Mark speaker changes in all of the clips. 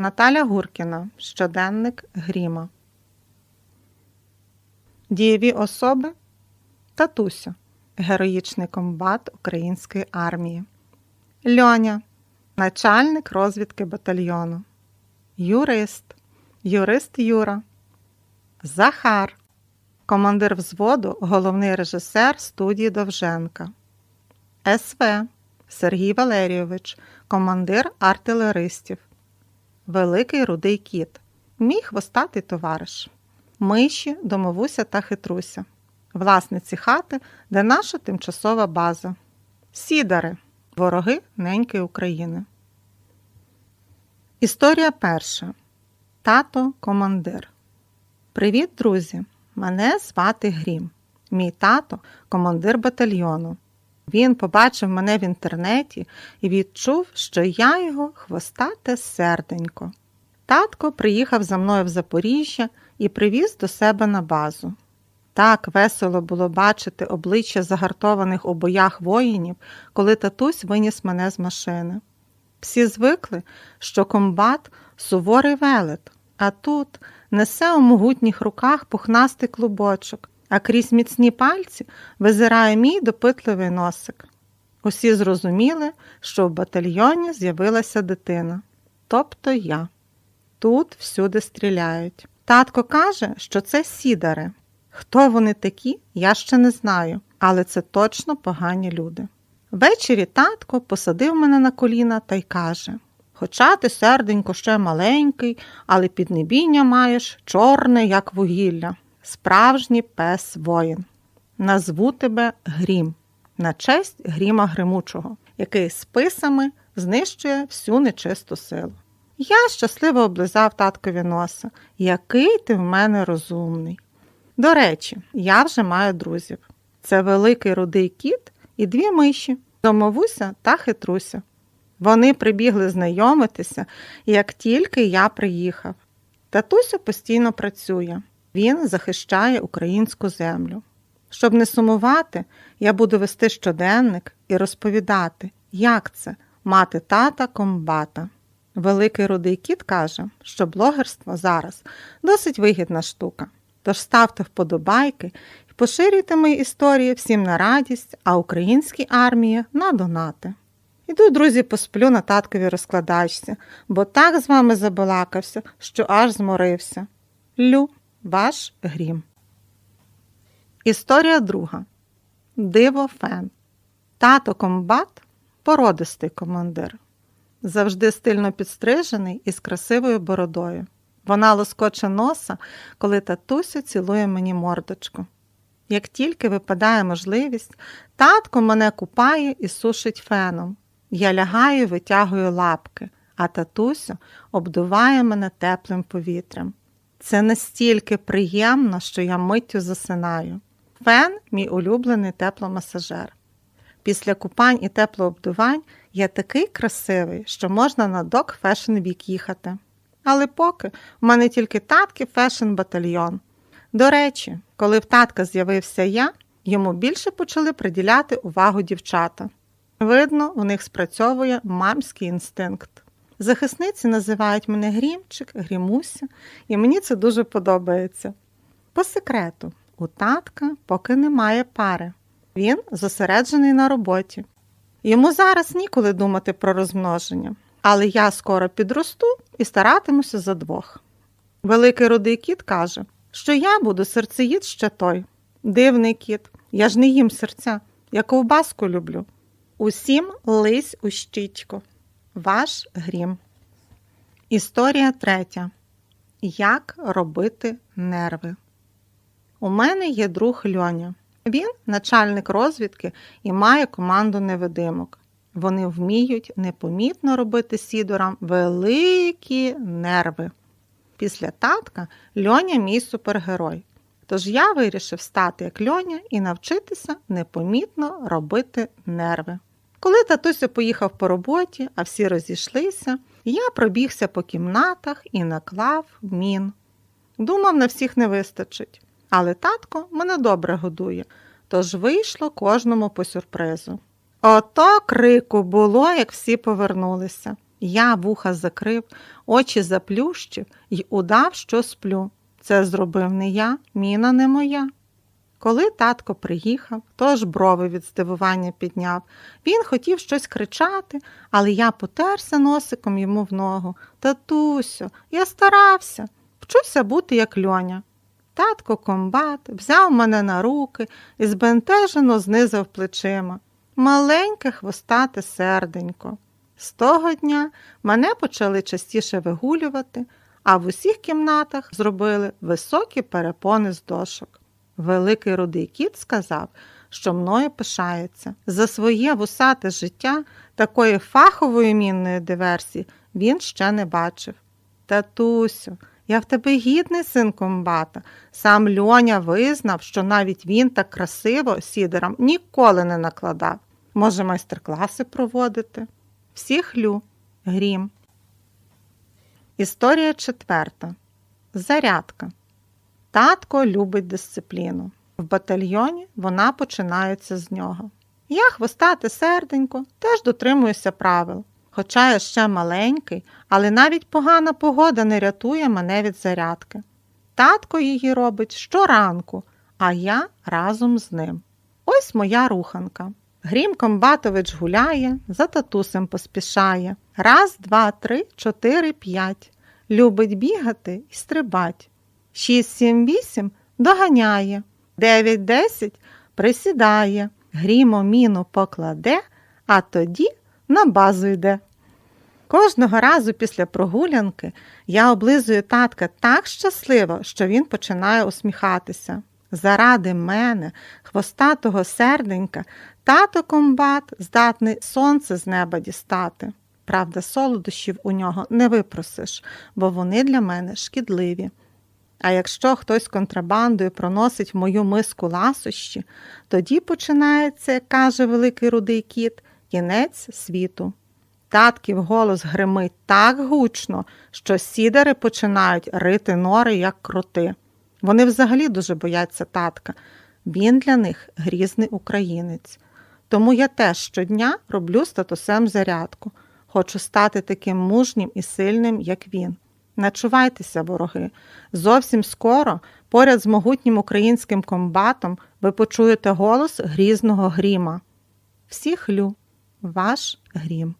Speaker 1: Наталя Гуркіна. Щоденник Гріма. Дієві особи Татуся. Героїчний комбат Української армії. Льоня. Начальник розвідки батальйону. Юрист. Юрист Юра. Захар. Командир взводу, головний режисер студії Довженка. СВ. Сергій Валерійович, командир артилеристів. Великий рудий кіт. Мій хвостатий товариш. Миші, домовуся та хитруся. Власниці хати, де наша тимчасова база. Сідари. Вороги неньки України. Історія перша. Тато командир. Привіт, друзі! Мене звати Грім. Мій тато командир батальйону. Він побачив мене в інтернеті і відчув, що я його хвостате серденько. Татко приїхав за мною в Запоріжжя і привіз до себе на базу. Так весело було бачити обличчя загартованих у боях воїнів, коли татусь виніс мене з машини. Всі звикли, що комбат суворий велет, а тут несе у могутніх руках пухнастий клубочок, а крізь міцні пальці визирає мій допитливий носик. Усі зрозуміли, що в батальйоні з'явилася дитина, тобто я. Тут всюди стріляють. Татко каже, що це сідари. Хто вони такі, я ще не знаю, але це точно погані люди. Ввечері татко посадив мене на коліна та й каже Хоча ти, серденько, ще маленький, але піднебіння маєш чорне, як вугілля, справжній пес воїн. Назву тебе Грім, на честь гріма гримучого, який списами знищує всю нечисту силу. Я щасливо облизав таткові носа. Який ти в мене розумний. До речі, я вже маю друзів. Це великий рудий кіт і дві миші, домовуся та хитруся. Вони прибігли знайомитися, як тільки я приїхав. Татуся постійно працює, він захищає українську землю. Щоб не сумувати, я буду вести щоденник і розповідати, як це мати тата комбата. Великий рудий кіт каже, що блогерство зараз досить вигідна штука. Тож ставте вподобайки і поширюйте мої історії всім на радість, а українській армії на донати. Іду, друзі, посплю на татковій розкладачці, бо так з вами забалакався, що аж зморився. Лю, ваш грім. Історія друга. Диво Фен. Тато комбат породистий командир. Завжди стильно підстрижений і з красивою бородою. Вона лоскоче носа, коли татуся цілує мені мордочку. Як тільки випадає можливість, татко мене купає і сушить феном. Я лягаю і витягую лапки, а татусю обдуває мене теплим повітрям. Це настільки приємно, що я миттю засинаю. Фен мій улюблений тепломасажер. Після купань і теплообдувань я такий красивий, що можна на док фешн вік їхати. Але поки в мене тільки татки фешн батальйон. До речі, коли в татка з'явився я, йому більше почали приділяти увагу дівчата. Видно, у них спрацьовує мамський інстинкт. Захисниці називають мене Грімчик, Грімуся, і мені це дуже подобається. По секрету, у татка поки немає пари. Він зосереджений на роботі. Йому зараз ніколи думати про розмноження, але я скоро підросту і старатимуся за двох. Великий рудий кіт каже, що я буду серцеїд ще той. Дивний кіт, я ж не їм серця, я ковбаску люблю. Усім лись у щічку. Ваш грім. Історія третя. Як робити нерви? У мене є друг Льоня. Він начальник розвідки і має команду невидимок. Вони вміють непомітно робити сідорам великі нерви. Після татка Льоня мій супергерой. Тож я вирішив стати як Льоня і навчитися непомітно робити нерви. Коли татуся поїхав по роботі, а всі розійшлися, я пробігся по кімнатах і наклав мін. Думав, на всіх не вистачить, але татко мене добре годує, тож вийшло кожному по сюрпризу. Ото крику було, як всі повернулися. Я вуха закрив, очі заплющив і удав, що сплю. Це зробив не я, міна не моя. Коли татко приїхав, тож брови від здивування підняв. Він хотів щось кричати, але я потерся носиком йому в ногу. Татусю, я старався, вчуся бути як льоня. Татко комбат взяв мене на руки і збентежено знизав плечима. Маленьке хвостате серденько. З того дня мене почали частіше вигулювати, а в усіх кімнатах зробили високі перепони з дошок. Великий рудий кіт сказав, що мною пишається. За своє вусате життя такої фахової мінної диверсії він ще не бачив. Татусю, я в тебе гідний син комбата. Сам Льоня визнав, що навіть він так красиво сідерам ніколи не накладав. Може, майстер-класи проводити? Всіх лю, грім. Історія четверта. Зарядка. Татко любить дисципліну. В батальйоні вона починається з нього. Я хвостате серденько, теж дотримуюся правил. Хоча я ще маленький, але навіть погана погода не рятує мене від зарядки. Татко її робить щоранку, а я разом з ним. Ось моя руханка. Грім Комбатович гуляє, за татусем поспішає. Раз, два, три, чотири, п'ять. Любить бігати і стрибать. Шість, сім, вісім доганяє. Дев'ять, десять присідає. Грімо міну покладе, а тоді на базу йде. Кожного разу після прогулянки я облизую татка так щасливо, що він починає усміхатися. Заради мене, хвостатого серденька, тато комбат здатний сонце з неба дістати. Правда, солодощів у нього не випросиш, бо вони для мене шкідливі. А якщо хтось контрабандою проносить в мою миску ласощі, тоді починається, як каже великий рудий кіт, кінець світу. Татків голос гримить так гучно, що сідари починають рити нори, як кроти. Вони взагалі дуже бояться татка. Він для них грізний українець. Тому я теж щодня роблю статусем зарядку. Хочу стати таким мужнім і сильним, як він. Начувайтеся, вороги. Зовсім скоро, поряд з могутнім українським комбатом, ви почуєте голос грізного гріма. Всіх лю, ваш грім.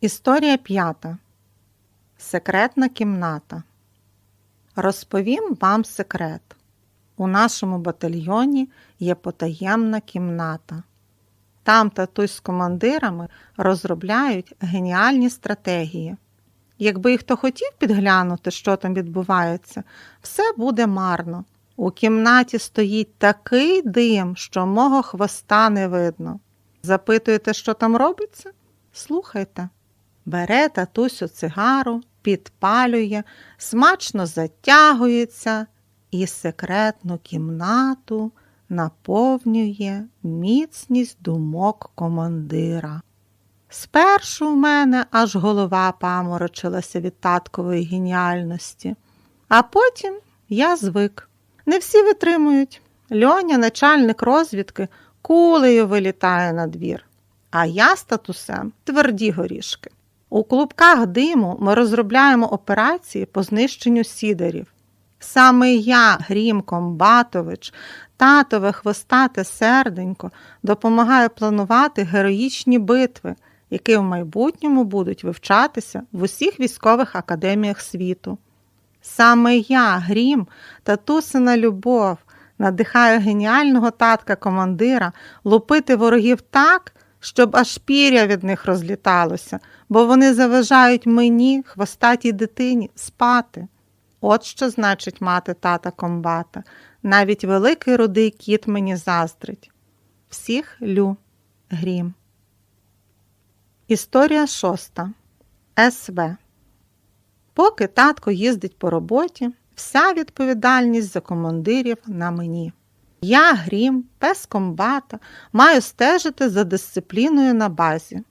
Speaker 1: Історія п'ята. Секретна кімната. Розповім вам секрет. У нашому батальйоні є потаємна кімната. Там татусь з командирами розробляють геніальні стратегії. Якби і хто хотів підглянути, що там відбувається, все буде марно. У кімнаті стоїть такий дим, що мого хвоста не видно. Запитуєте, що там робиться? Слухайте. Бере татусю цигару, підпалює, смачно затягується і секретну кімнату наповнює міцність думок командира. Спершу в мене аж голова паморочилася від таткової геніальності, а потім я звик. Не всі витримують. Льоня, начальник розвідки, кулею вилітає на двір, а я з татусем тверді горішки. У клубках диму ми розробляємо операції по знищенню сідерів. Саме я, Грім Комбатович, татове хвостате серденько, допомагаю планувати героїчні битви, які в майбутньому будуть вивчатися в усіх військових академіях світу. Саме я, Грім, татусина любов, надихаю геніального татка командира лупити ворогів так, щоб аж піря від них розліталося, бо вони заважають мені, хвостатій дитині, спати. От що значить мати тата комбата. Навіть великий рудий кіт мені заздрить. Всіх лю грім. Історія шоста. СВ. Поки татко їздить по роботі, вся відповідальність за командирів на мені. Я, грім, пес комбата, маю стежити за дисципліною на базі.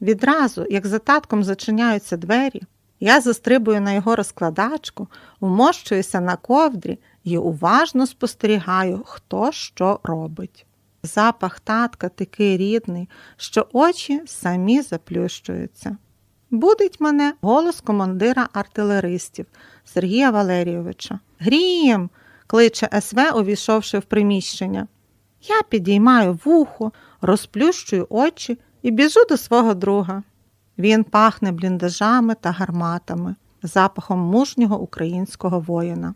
Speaker 1: Відразу, як за татком зачиняються двері, я застрибую на його розкладачку, вмощуюся на ковдрі і уважно спостерігаю, хто що робить. Запах татка такий рідний, що очі самі заплющуються. Будить мене голос командира артилеристів Сергія Валерійовича. Грім. кличе СВ, увійшовши в приміщення. Я підіймаю вухо, розплющую очі і біжу до свого друга. Він пахне бліндажами та гарматами, запахом мужнього українського воїна.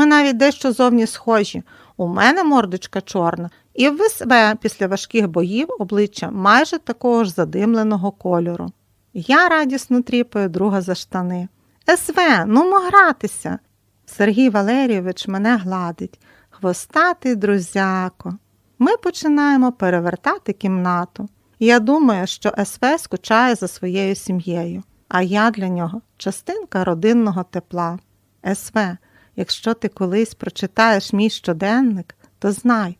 Speaker 1: Ми навіть дещо зовні схожі. У мене мордочка чорна, і в СВ після важких боїв обличчя майже такого ж задимленого кольору. Я радісно тріпаю друга за штани. СВ, ну мо гратися. Сергій Валерійович мене гладить. Хвостатий друзяко. Ми починаємо перевертати кімнату. Я думаю, що СВ скучає за своєю сім'єю, а я для нього частинка родинного тепла. СВ, якщо ти колись прочитаєш мій щоденник, то знай,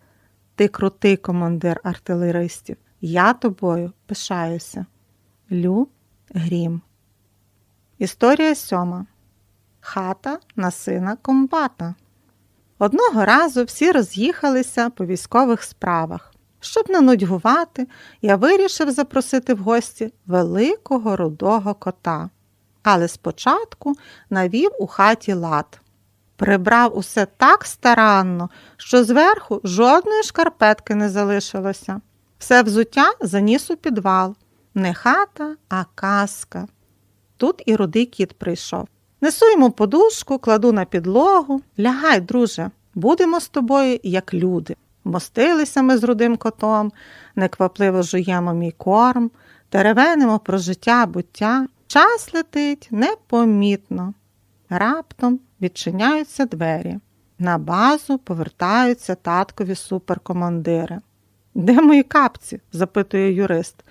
Speaker 1: ти крутий командир артилеристів. Я тобою пишаюся. Лю Грім. Історія сьома. Хата на сина комбата. Одного разу всі роз'їхалися по військових справах. Щоб не нудьгувати, я вирішив запросити в гості великого рудого кота. Але спочатку навів у хаті лад. Прибрав усе так старанно, що зверху жодної шкарпетки не залишилося. Все взуття заніс у підвал. Не хата, а казка. Тут і рудий кіт прийшов. Несу йому подушку, кладу на підлогу. Лягай, друже, будемо з тобою, як люди. Мостилися ми з рудим котом, неквапливо жуємо мій корм, теревенимо про життя, буття. Час летить непомітно. Раптом відчиняються двері. На базу повертаються таткові суперкомандири. Де мої капці? запитує юрист.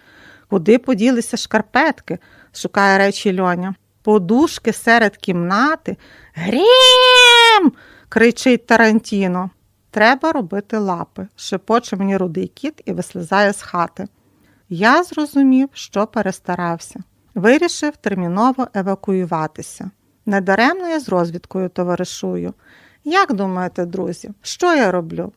Speaker 1: Куди поділися шкарпетки? шукає речі льоня. Подушки серед кімнати. Грім. кричить Тарантіно. Треба робити лапи, шепоче мені рудий кіт і вислизає з хати. Я зрозумів, що перестарався. Вирішив терміново евакуюватися. Недаремно я з розвідкою товаришую. Як думаєте, друзі, що я роблю?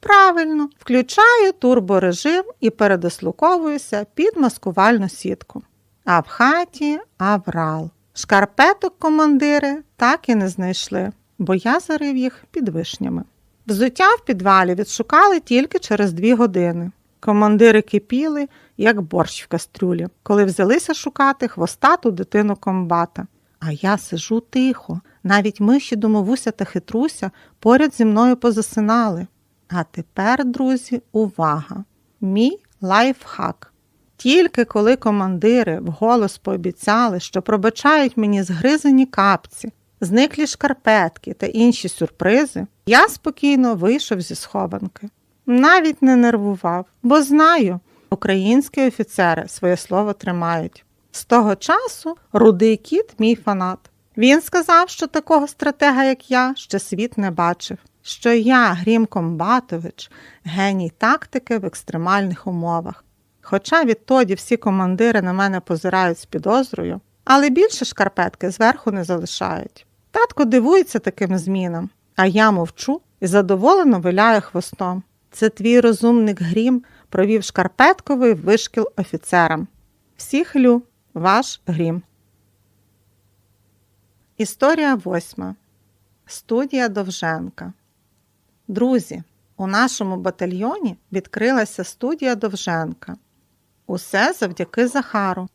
Speaker 1: Правильно, включаю турборежим і передислоковуюся під маскувальну сітку. А в хаті аврал. Шкарпеток командири так і не знайшли, бо я зарив їх під вишнями. Взуття в підвалі відшукали тільки через дві години. Командири кипіли, як борщ в кастрюлі, коли взялися шукати хвостату дитину комбата. А я сижу тихо, навіть миші домовуся та хитруся поряд зі мною позасинали. А тепер, друзі, увага! Мій лайфхак. Тільки коли командири вголос пообіцяли, що пробачають мені згризані капці, зниклі шкарпетки та інші сюрпризи, я спокійно вийшов зі схованки. Навіть не нервував, бо знаю, українські офіцери своє слово тримають. З того часу рудий кіт мій фанат. Він сказав, що такого стратега, як я, ще світ не бачив, що я, Грім Комбатович, геній тактики в екстремальних умовах. Хоча відтоді всі командири на мене позирають з підозрою, але більше шкарпетки зверху не залишають. Татко дивується таким змінам, а я мовчу і задоволено виляю хвостом. Це твій розумник Грім провів шкарпетковий вишкіл офіцерам. Всіх лю, ваш Грім. Історія восьма. Студія Довженка. Друзі, у нашому батальйоні відкрилася студія Довженка. Усе завдяки Захару.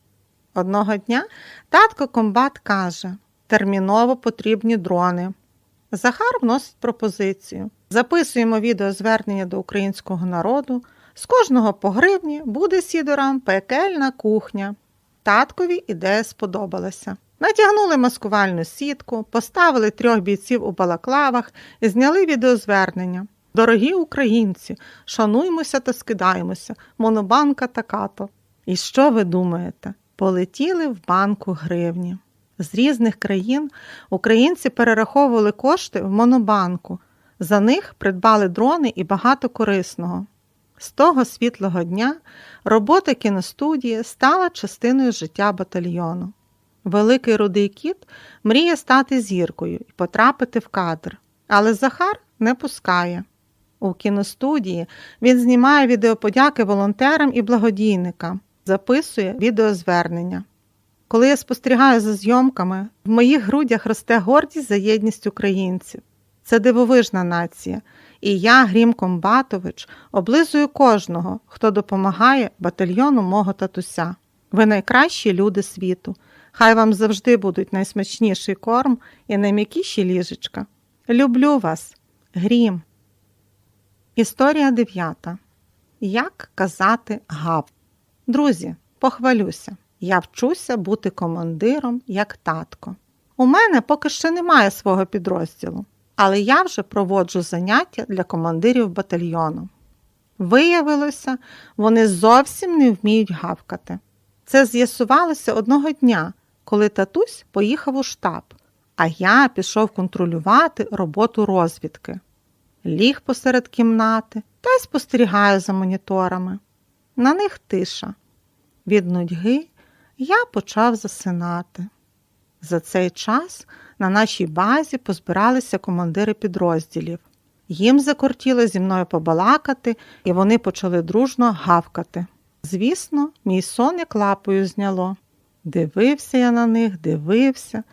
Speaker 1: Одного дня татко комбат каже: терміново потрібні дрони. Захар вносить пропозицію. Записуємо відеозвернення до українського народу. З кожного по гривні буде сідорам пекельна кухня. Таткові ідея сподобалася. Натягнули маскувальну сітку, поставили трьох бійців у балаклавах і зняли відеозвернення. Дорогі українці, шануймося та скидаємося, монобанка та като. І що ви думаєте? Полетіли в банку гривні. З різних країн українці перераховували кошти в монобанку. За них придбали дрони і багато корисного. З того світлого дня робота кіностудії стала частиною життя батальйону. Великий рудий кіт мріє стати зіркою і потрапити в кадр, але Захар не пускає. У кіностудії він знімає відеоподяки волонтерам і благодійникам, записує відеозвернення. Коли я спостерігаю за зйомками, в моїх грудях росте гордість за єдність українців. Це дивовижна нація, і я, Грім Комбатович, облизую кожного, хто допомагає батальйону мого татуся. Ви найкращі люди світу. Хай вам завжди будуть найсмачніший корм і найм'якіші ліжечка. Люблю вас, Грім. Історія дев'ята. Як казати гав? Друзі, похвалюся. Я вчуся бути командиром як татко. У мене поки ще немає свого підрозділу, але я вже проводжу заняття для командирів батальйону. Виявилося, вони зовсім не вміють гавкати. Це з'ясувалося одного дня, коли татусь поїхав у штаб, а я пішов контролювати роботу розвідки. Ліг посеред кімнати та й спостерігаю за моніторами. На них тиша. Від нудьги я почав засинати. За цей час на нашій базі позбиралися командири підрозділів. Їм закортіло зі мною побалакати, і вони почали дружно гавкати. Звісно, мій сон як лапою зняло. Дивився я на них, дивився.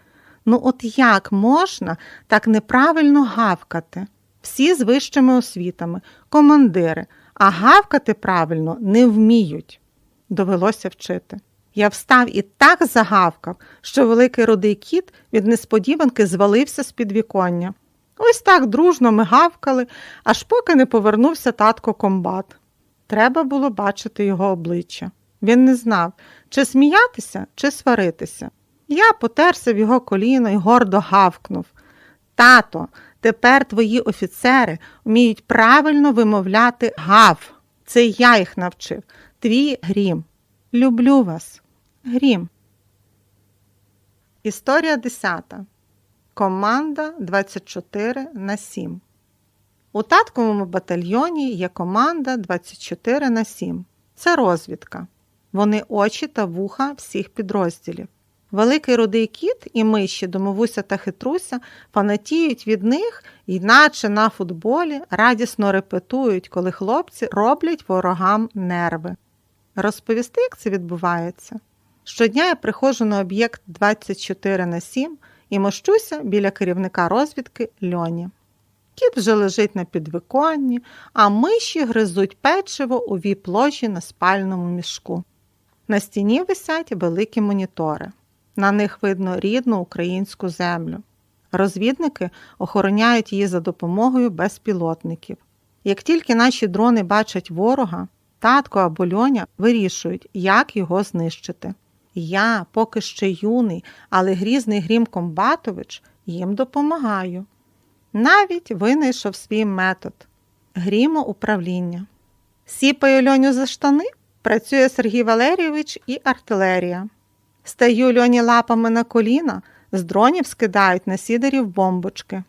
Speaker 1: Ну, от як можна так неправильно гавкати? Всі з вищими освітами, командири, а гавкати правильно не вміють. Довелося вчити. Я встав і так загавкав, що великий рудий кіт від несподіванки звалився з підвіконня. Ось так дружно ми гавкали, аж поки не повернувся татко комбат. Треба було бачити його обличчя. Він не знав, чи сміятися, чи сваритися. Я потерся в його коліно і гордо гавкнув. Тато, тепер твої офіцери вміють правильно вимовляти гав. Це я їх навчив. Твій грім. Люблю вас. Грім. Історія 10. Команда 24 на 7. У татковому батальйоні є команда 24 на 7. Це розвідка. Вони очі та вуха всіх підрозділів. Великий рудий кіт і миші, домовуся та хитруся, фанатіють від них і наче на футболі радісно репетують, коли хлопці роблять ворогам нерви. Розповісти, як це відбувається? Щодня я приходжу на об'єкт 24 на 7 і мощуся біля керівника розвідки Льоні. Кіт вже лежить на підвиконні, а миші гризуть печиво у віп-ложі на спальному мішку. На стіні висять великі монітори. На них видно рідну українську землю. Розвідники охороняють її за допомогою безпілотників. Як тільки наші дрони бачать ворога, татко або льоня вирішують, як його знищити. Я, поки ще юний, але грізний Грім Комбатович, їм допомагаю. Навіть винайшов свій метод грімоуправління. Сіпаю льоню за штани, працює Сергій Валерійович і артилерія. Стаю льоні лапами на коліна, з дронів скидають на сідерів бомбочки.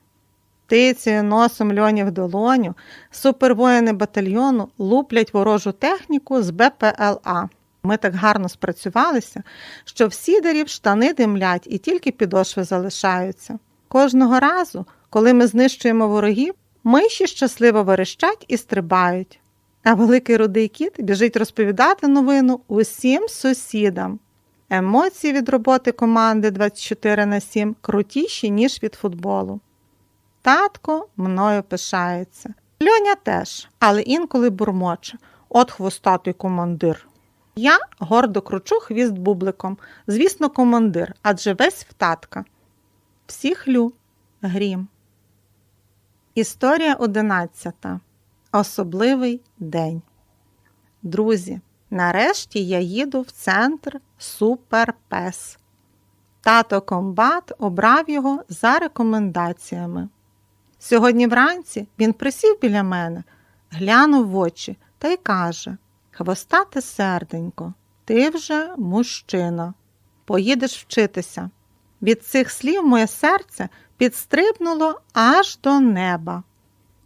Speaker 1: Тицею носом льоні в долоню, супервоїни батальйону луплять ворожу техніку з БПЛА. Ми так гарно спрацювалися, що в сідерів штани димлять і тільки підошви залишаються. Кожного разу, коли ми знищуємо ворогів, миші щасливо верещать і стрибають. А великий рудий кіт біжить розповідати новину усім сусідам. Емоції від роботи команди 24 на 7 крутіші, ніж від футболу. Татко мною пишається. Льоня теж, але інколи бурмоче. От хвостатий командир. Я гордо кручу хвіст бубликом. Звісно, командир, адже весь в татка. Всі хлю. Грім. Історія 11. Особливий день. Друзі, нарешті я їду в центр Суперпес. Тато комбат обрав його за рекомендаціями. Сьогодні вранці він присів біля мене, глянув в очі та й каже Хвостате серденько, ти вже мужчина, поїдеш вчитися. Від цих слів моє серце підстрибнуло аж до неба.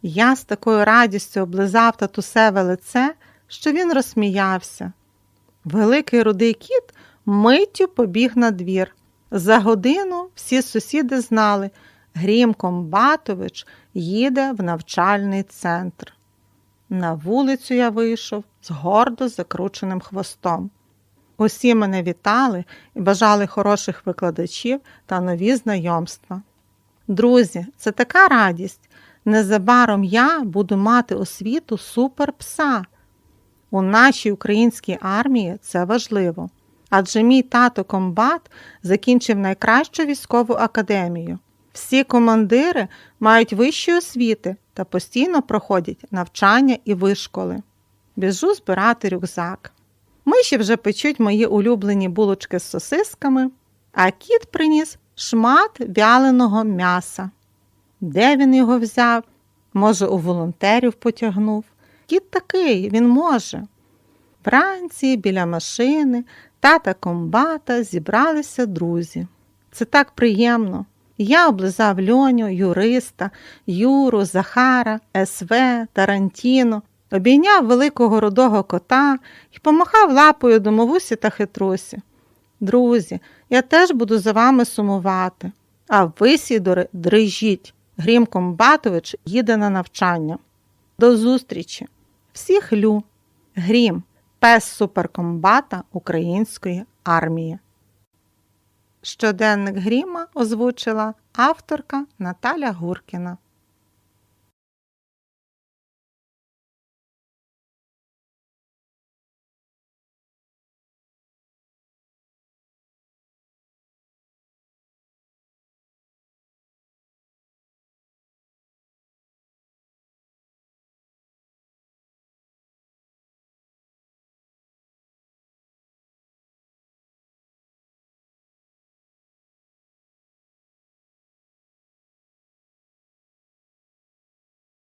Speaker 1: Я з такою радістю облизав татусеве лице, що він розсміявся. Великий рудий кіт миттю побіг на двір. За годину всі сусіди знали, Грім Комбатович їде в навчальний центр. На вулицю я вийшов з гордо закрученим хвостом. Усі мене вітали і бажали хороших викладачів та нові знайомства. Друзі, це така радість. Незабаром я буду мати освіту суперпса. У нашій українській армії це важливо, адже мій тато комбат закінчив найкращу військову академію. Всі командири мають вищі освіти та постійно проходять навчання і вишколи. Біжу збирати рюкзак. Миші вже печуть мої улюблені булочки з сосисками, а кіт приніс шмат вяленого м'яса. Де він його взяв? Може, у волонтерів потягнув. Кіт такий, він може. Вранці біля машини тата комбата зібралися друзі. Це так приємно. Я облизав льоню, юриста, Юру, Захара, СВ, Тарантіно, обійняв великого рудого кота і помахав лапою домовусі та хитрусі. Друзі, я теж буду за вами сумувати. А ви, сідори, дрижіть. Грім Комбатович їде на навчання. До зустрічі! Всіх лю! Грім, пес суперкомбата української армії. Щоденник Гріма озвучила авторка Наталя Гуркіна.